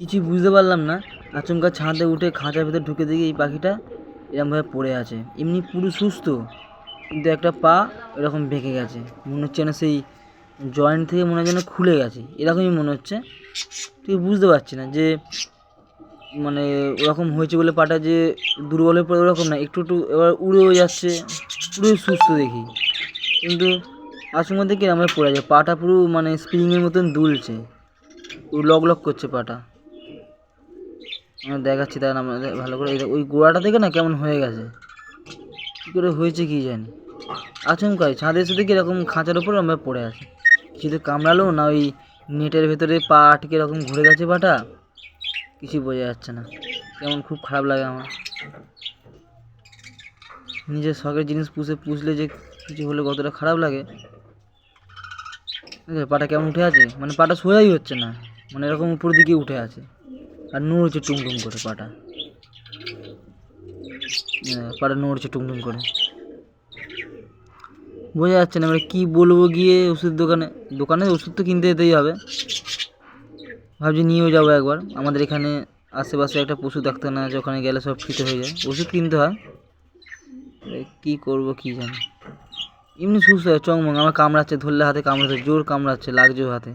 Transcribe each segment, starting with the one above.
কিছুই বুঝতে পারলাম না। আচমকা ছাদে উঠে খাঁচার ভেতর ঢুকে দেখি এই পাখিটা এরমভাবে পড়ে আছে। এমনি পুরো সুস্থ, কিন্তু একটা পা এরকম বেঁকে গেছে। মনে হচ্ছে না সেই জয়েন্ট থেকে মনে হয় যেন খুলে গেছে। এরকমই মনে হচ্ছে। ঠিক বুঝতে পারছি না যে মানে ওরকম হয়েছে বলে পাটা যে দুর্বল হয়ে পড়ে ওরকম না। একটু একটু এবার উড়েও যাচ্ছে, পুরোই সুস্থ দেখি। কিন্তু আচমকা দেখি আমার পড়ে যায় পাটা পুরো মানে স্প্রিংয়ের মতন দুলছে। লক লক করছে পাটা। দেখাচ্ছি তার আমাদের ভালো করে ওই গোড়াটা থেকে না কেমন হয়ে গেছে? কী করে হয়েছে কি জানি? আচমকাই, ছাদে এসে দেখি এরকম খাঁচার ওপর আমরা পড়ে আছি। কিছুতে কামড়ালো না, ওই নেটের ভেতরে পা আটকে এরকম ঘুরে গেছে পাটা? কিছুই বোঝা যাচ্ছে না। কেমন খুব খারাপ লাগে আমার। নিজের শখের জিনিস পুষে পুষলে যে কিছু হলে কতটা খারাপ লাগে। পাটা কেমন উঠে আছে? মানে পাটা সোজাই হচ্ছে না। মানে এরকম উপর দিকে উঠে আছে। আর নড়ছে টুমটুম করে পাটা। হ্যাঁ, পাটা নড়ছে টুমটুম করে। বোঝা যাচ্ছে না এবার কী বলব গিয়ে ওষুধ দোকানে দোকানে ওষুধ তো কিনতে যেতেই হবে। ভাবছি নিয়েও যাব একবার। আমাদের এখানে আশেপাশে একটা পশু ডাক্তারখানা আছে ওখানে গেলে সব ফ্রিতে হয়ে যায়। ওষুধ কিনতে হয়। কী করব কী জানি। এমনি সুস্থ হয় চংমং আমার কামড়াচ্ছে ধরলে হাতে কামড়াচ্ছে জোর কামড়াচ্ছে লাগছে হাতে।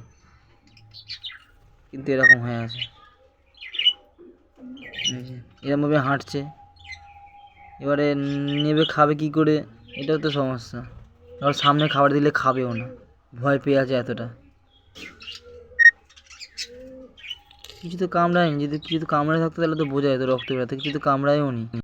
কিন্তু এরকম হয়ে আছে। এরমভাবে হাঁটছে। এবারে নেবে, খাবে কি করে? এটাও তো সমস্যা। আবার সামনে খাবার দিলে খাবেও না। ভয় পেয়ে আছে এতটা। কিছু তো কামড়ায়নি। যদি কিছু তো কামড়ায় থাকতো তাহলে তো বোঝা যেত রক্ত বেরোতে। কিছু তো কামড়ায়ও নি